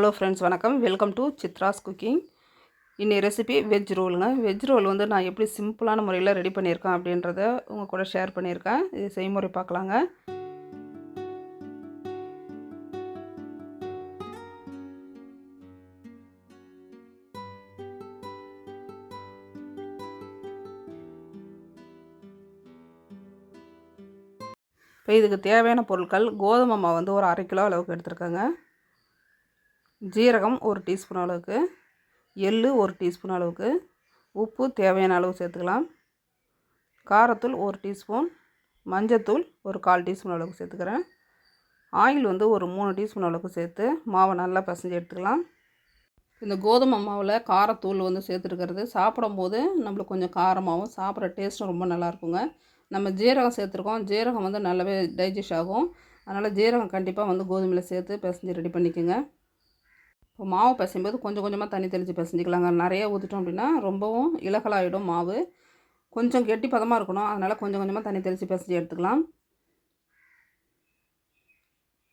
Hello friends வணக்கம். Welcome to Chitra's cooking இன்னைய recipe veg ரோலுங்க வெஜ் ரோல் வந்து நான் எப்படி சிம்பிளான முறையில் ரெடி பண்ணியிருக்கேன் அப்படின்றத உங்கள் கூட ஷேர் பண்ணியிருக்கேன். இது செய்முறை பார்க்கலாங்க. இப்போ இதுக்கு தேவையான பொருட்கள் கோதுமை மாவு வந்து ஒரு அரை கிலோ அளவுக்கு எடுத்துருக்கேங்க. ஜீரகம் ஒரு டீஸ்பூன் அளவுக்கு எள் ஒரு டீஸ்பூன் அளவுக்கு உப்பு தேவையான அளவு சேர்த்துக்கலாம். காரத்தூள் ஒரு டீஸ்பூன் மஞ்சத்தூள் ஒரு கால் டீஸ்பூன் அளவுக்கு சேர்த்துக்கிறேன். ஆயில் வந்து ஒரு மூணு டீஸ்பூன் அளவுக்கு சேர்த்து மாவை நல்லா பசஞ்சு எடுத்துக்கலாம். இந்த கோதுமை மாவில் காரத்தூள் வந்து சேர்த்துருக்கிறது. சாப்பிடும்போது நம்மளுக்கு கொஞ்சம் காரமாகவும் சாப்பிட்ற டேஸ்ட்டும் ரொம்ப நல்லாயிருக்குங்க. நம்ம ஜீரகம் சேர்த்துருக்கோம். ஜீரகம் வந்து நல்லாவே டைஜஸ்ட் ஆகும். அதனால் ஜீரகம் கண்டிப்பாக வந்து கோதுமையில் சேர்த்து பிசைஞ்சு ரெடி பண்ணிக்கோங்க. மாவு பிசையும்போது கொஞ்சம் கொஞ்சமாக தண்ணி தெளித்து பிசைஞ்சிக்கலாங்க. நிறைய ஊற்றிட்டோம் அப்படின்னா ரொம்பவும் இலகலாகிடும் மாவு. கொஞ்சம் கெட்டி பதமாக இருக்கணும். அதனால் கொஞ்சம் கொஞ்சமாக தண்ணி தெளித்து பிசைஞ்சு எடுத்துக்கலாம்.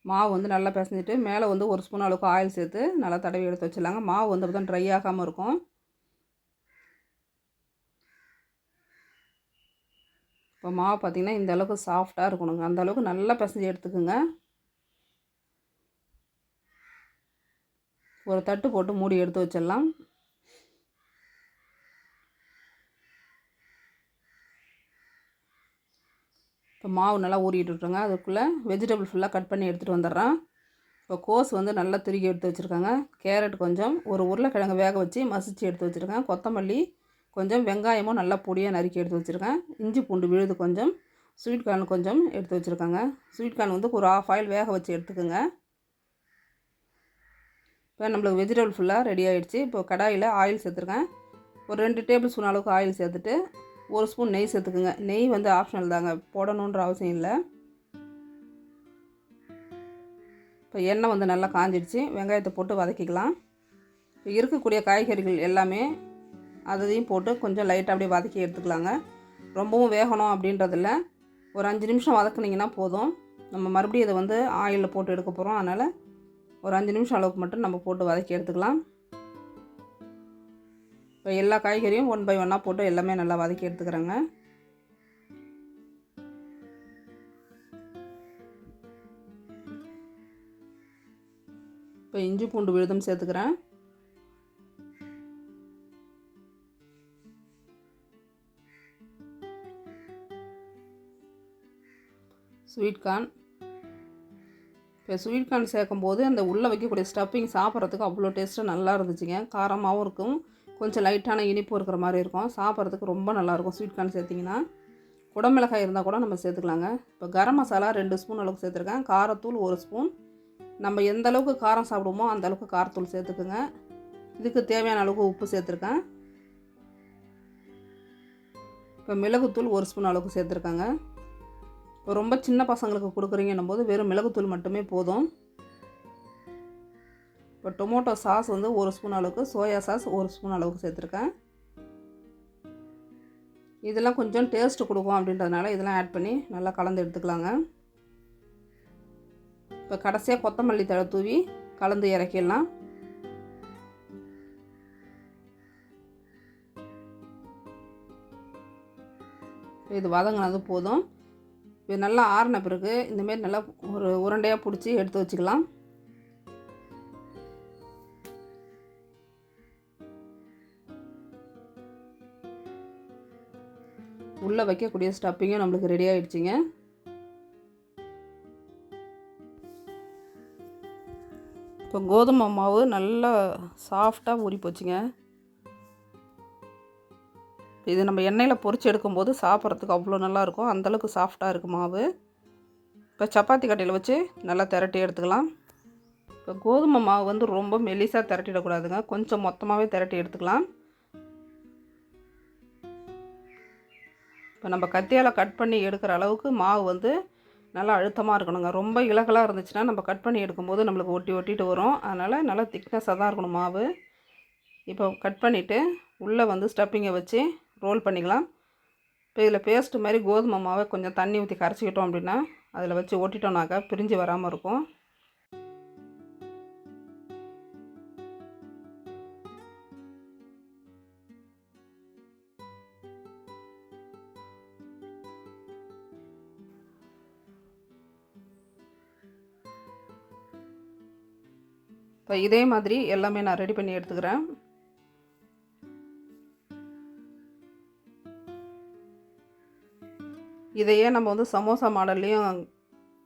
மாவு வந்து நல்லா பிசைஞ்சிட்டு மேலே வந்து ஒரு ஸ்பூன் அளவுக்கு ஆயில் சேர்த்து நல்லா தடவி எடுத்து வச்சிடலாங்க. மாவு வந்து அப்போ தான் ட்ரை ஆகாமல் இருக்கும். இப்போ மாவு பார்த்திங்கன்னா இந்த அளவுக்கு சாஃப்டாக இருக்கணுங்க. அந்த அளவுக்கு நல்லா பிசைஞ்சு எடுத்துக்கோங்க. ஒரு தட்டு போட்டு மூடி எடுத்து வச்சிடலாம். இப்போ மாவு நல்லா ஊறிட்டு விட்டுருங்க அதுக்குள்ளே வெஜிடபிள் ஃபுல்லாக கட் பண்ணி எடுத்துகிட்டு வந்துடுறேன். இப்போ கோஸ் வந்து நல்லா துருக்கி எடுத்து வச்சுருக்காங்க. கேரட் கொஞ்சம் ஒரு உருளைக்கிழங்கு வேக வச்சு மசிச்சு எடுத்து வச்சுருக்கேன். கொத்தமல்லி கொஞ்சம் வெங்காயமும் நல்லா பொடியாக நறுக்கி எடுத்து வச்சுருக்கேன். இஞ்சி பூண்டு விழுது கொஞ்சம் ஸ்வீட் கார்ன் கொஞ்சம் எடுத்து வச்சுருக்காங்க. ஸ்வீட் கார்ன் வந்து ஒரு ஆஃப் ஆயில் வேக வச்சு எடுத்துக்கோங்க. இப்போ நம்மளுக்கு வெஜிடபிள் ஃபுல்லாக ரெடி ஆகிடுச்சு இப்போ கடாயில் ஆயில் சேர்த்துருக்கேன். ஒரு ரெண்டு டேபிள் ஸ்பூன் அளவுக்கு ஆயில் சேர்த்துட்டு ஒரு ஸ்பூன் நெய் சேர்த்துக்குங்க. நெய் வந்து ஆப்ஷனல் தாங்க. போடணுன்ற அவசியம் இல்லை. இப்போ எண்ணெய் வந்து நல்லா காஞ்சிடுச்சு. வெங்காயத்தை போட்டு வதக்கிக்கலாம். இப்போ இருக்கக்கூடிய காய்கறிகள் எல்லாமே அதையும் போட்டு கொஞ்சம் லைட்டாக அப்படியே வதக்கி எடுத்துக்கலாங்க. ரொம்பவும் வேகணும் அப்படின்றதில்ல. ஒரு அஞ்சு நிமிஷம் வதக்குனிங்கன்னா போதும். நம்ம மறுபடியும் இதை வந்து ஆயிலில் போட்டு எடுக்க போகிறோம் அதனால் ஒரு அஞ்சு நிமிஷம் அளவுக்கு மட்டும் நம்ம போட்டு வதக்கி எடுத்துக்கலாம். இப்போ எல்லா காய்கறியும் ஒன் பை ஒன்னாக போட்டு எல்லாமே நல்லா வதக்கி எடுத்துக்கிறேங்க. இப்போ இஞ்சி பூண்டு விழுதும் சேர்த்துக்கிறேன். Sweet corn. இப்போ ஸ்வீட் கார்ன் சேர்க்கும்போது அந்த உள்ளே வைக்கக்கூடிய ஸ்டஃப்பிங் சாப்பிட்றதுக்கு அவ்வளோ டேஸ்ட்டு நல்லா இருந்துச்சுங்க. காரமாகவும் இருக்கும். கொஞ்சம் லைட்டான இனிப்பு இருக்கிற மாதிரி இருக்கும். சாப்பிட்றதுக்கு ரொம்ப நல்லாயிருக்கும் ஸ்வீட் கார்ன் சேர்த்திங்கன்னா. குடமிளகாய் இருந்தால் கூட நம்ம சேர்த்துக்கலாங்க. இப்போ கரம் மசாலா ரெண்டு ஸ்பூன் அளவுக்கு சேர்த்துருக்கேன். காரத்தூள் ஒரு ஸ்பூன் நம்ம எந்த அளவுக்கு காரம் சாப்பிடுவோமோ அந்த அளவுக்கு காரத்தூள் சேர்த்துக்குங்க. இதுக்கு தேவையான அளவுக்கு உப்பு சேர்த்துருக்கேன். இப்போ மிளகுத்தூள் ஒரு ஸ்பூன் அளவுக்கு சேர்த்துருக்காங்க. ரொம்ப சின்ன பசங்களுக்கு கொடுக்குறீங்கன்னும் போது வெறும் மிளகுத்தூள் மட்டுமே போதும். இப்போ டொமேட்டோ சாஸ் வந்து ஒரு ஸ்பூன் அளவுக்கு சோயா சாஸ் ஒரு ஸ்பூன் அளவுக்கு சேர்த்துருக்கேன். இதெல்லாம் கொஞ்சம் டேஸ்ட்டு கொடுக்கும் அப்படின்றதுனால இதெல்லாம் ஆட் பண்ணி நல்லா கலந்து எடுத்துக்கலாங்க. இப்போ கடைசியாக கொத்தமல்லி தழை தூவி கலந்து இறக்கிடலாம். இது வதங்கினது போதும். இது நல்லா ஆறின பிறகு இந்தமாரி நல்லா ஒரு உருண்டையாக பிடிச்சி எடுத்து வச்சுக்கலாம். உள்ளே வைக்கக்கூடிய ஸ்டப்பிங்கும் நம்மளுக்கு ரெடி ஆகிடுச்சிங்க இப்போ கோதுமை மாவு நல்லா சாஃப்டாக ஊறி போச்சுங்க இது நம்ம எண்ணெயில் பொறிச்சு எடுக்கும்போது சாப்பிட்றதுக்கு அவ்வளோ நல்லாயிருக்கும். அந்தளவுக்கு சாஃப்டாக இருக்குது மாவு. இப்போ சப்பாத்தி கட்டையில் வச்சு நல்லா திரட்டி எடுத்துக்கலாம். இப்போ கோதுமை மாவு வந்து ரொம்ப மெலிசாக திரட்டிடக்கூடாதுங்க. கொஞ்சம் மொத்தமாகவே திரட்டி எடுத்துக்கலாம். இப்போ நம்ம கத்தியால் கட் பண்ணி எடுக்கிற அளவுக்கு மாவு வந்து நல்லா அழுத்தமாக இருக்கணுங்க. ரொம்ப இலகலாக இருந்துச்சுன்னா நம்ம கட் பண்ணி எடுக்கும்போது நம்மளுக்கு ஒட்டி ஒட்டிட்டு வரும். அதனால் நல்லா திக்னஸாக தான் இருக்கணும் மாவு. இப்போ கட் பண்ணிவிட்டு உள்ளே வந்து ஸ்டப்பிங்கை வச்சு ரோல் பண்ணிக்கலாம். இப்போ இதில் பேஸ்ட்டு மாதிரி கோதுமை மாவை கொஞ்சம் தண்ணி ஊற்றி கரைச்சிக்கிட்டோம் அப்படின்னா அதில் வச்சு ஒட்டிட்டோம்னாக்கா பிரிஞ்சு வராமல் இருக்கும். இப்போ இதே மாதிரி எல்லாமே நான் ரெடி பண்ணி எடுத்துக்கிறேன். இதையே நம்ம வந்து சமோசா மாடல்லையும்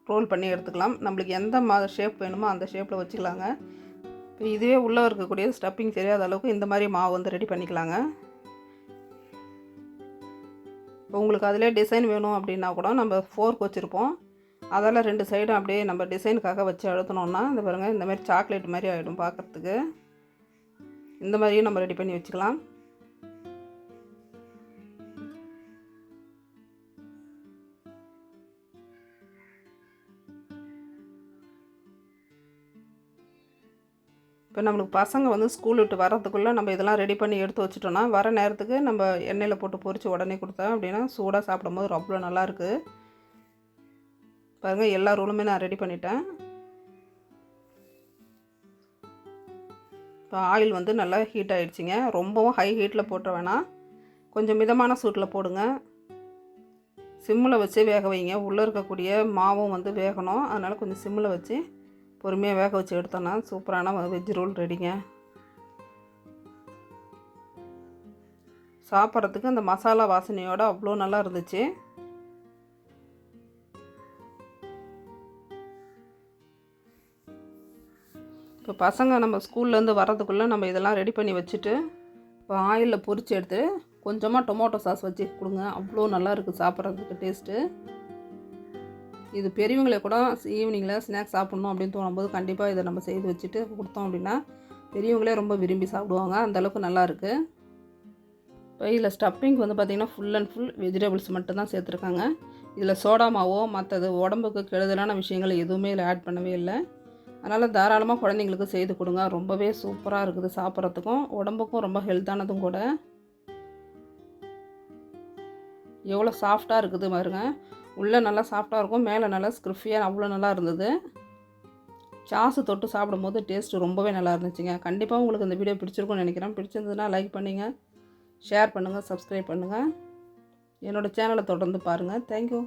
ரோல் பண்ணி எடுத்துக்கலாம். நம்மளுக்கு எந்த மாதிரி ஷேப் வேணுமோ அந்த ஷேப்பில் வச்சுக்கலாங்க. இதுவே உள்ளே இருக்கக்கூடிய ஸ்டப்பிங் தெரியாத அளவுக்கு இந்த மாதிரி மாவு வந்து ரெடி பண்ணிக்கலாங்க. இப்போ உங்களுக்கு அதிலே டிசைன் வேணும் அப்படின்னா கூட நம்ம ஃபோர்க் வச்சுருப்போம். அதெல்லாம் ரெண்டு சைடும் அப்படியே நம்ம டிசைனுக்காக வச்சு அழுத்தினோன்னா இந்த பாருங்கள் இந்த மாதிரி சாக்லேட் மாதிரி ஆகிடும் பார்க்குறதுக்கு இந்த மாதிரியும் நம்ம ரெடி பண்ணி வச்சுக்கலாம். இப்போ நம்மளுக்கு பசங்க வந்து ஸ்கூல் விட்டு வர்றதுக்குள்ளே நம்ம இதெல்லாம் ரெடி பண்ணி எடுத்து வச்சுட்டோன்னா வர நேரத்துக்கு நம்ம எண்ணெயில் போட்டு பொரித்து உடனே கொடுத்தேன் அப்படின்னா சூடாக சாப்பிடும்போது அவ்வளோ நல்லாயிருக்கு பாருங்கள் எல்லா ரூலுமே நான் ரெடி பண்ணிட்டேன். இப்போ ஆயில் வந்து நல்லா ஹீட் ஆகிடுச்சிங்க ரொம்பவும் ஹை ஹீட்டில் போட்ட வேணாம். கொஞ்சம் மிதமான சூட்டில் போடுங்க. சிம்மில் வச்சு வேக வைங்க. உள்ளே இருக்கக்கூடிய மாவும் வந்து வேகணும். அதனால் கொஞ்சம் சிம்மில் வச்சு பொறுமையாக வேக வச்சு எடுத்தோன்னா சூப்பரான வெஜ் ரோல் ரெடிங்க சாப்பிட்றதுக்கு அந்த மசாலா வாசனையோடு அவ்வளோ நல்லா இருந்துச்சு. இப்போ பசங்க நம்ம ஸ்கூல்லேருந்து வர்றதுக்குள்ளே நம்ம இதெல்லாம் ரெடி பண்ணி வச்சுட்டு இப்போ ஆயிலில் பொறிச்சு எடுத்து கொஞ்சமாக டொமேட்டோ சாஸ் வச்சு கொடுங்க. அவ்வளோ நல்லா இருக்குது சாப்பிட்றதுக்கு டேஸ்ட்டு இது பெரியவங்களே கூட ஈவினிங்கில் ஸ்நாக்ஸ் சாப்பிட்ணும் அப்படின்னு தோணும்போது கண்டிப்பாக இதை நம்ம செய்து வச்சுட்டு கொடுத்தோம் அப்படின்னா பெரியவங்களே ரொம்ப விரும்பி சாப்பிடுவாங்க. அந்தளவுக்கு நல்லாயிருக்கு இப்போ இதில் ஸ்டப்பிங் வந்து பார்த்திங்கன்னா ஃபுல் அண்ட் ஃபுல் வெஜிடபிள்ஸ் மட்டும்தான் சேர்த்துருக்காங்க. இதில் சோடா மாவோ மற்றது உடம்புக்கு கெடுதலான விஷயங்கள் எதுவுமே இதில் ஆட் பண்ணவே இல்லை. அதனால் தாராளமாக குழந்தைங்களுக்கு செய்து கொடுங்க. ரொம்பவே சூப்பராக இருக்குது சாப்பிட்றதுக்கும் உடம்புக்கும் ரொம்ப ஹெல்த்தானதும் கூட. எவ்வளோ சாஃப்டாக இருக்குது பாருங்கள் உள்ளே நல்லா சாஃப்டாக இருக்கும் மேலே நல்லா ஸ்க்ரிஃபியாக அவ்வளோ நல்லா இருந்தது. சாசு தொட்டு சாப்பிடும்போது டேஸ்ட்டு ரொம்பவே நல்லா இருந்துச்சுங்க. கண்டிப்பாக உங்களுக்கு இந்த வீடியோ பிடிச்சிருக்கும்னு நினைக்கிறேன். பிடிச்சிருந்ததுன்னா லைக் பண்ணுங்கள் ஷேர் பண்ணுங்கள் சப்ஸ்கிரைப் பண்ணுங்கள் என்னோடய சேனலை தொடர்ந்து பாருங்கள் தேங்க்யூ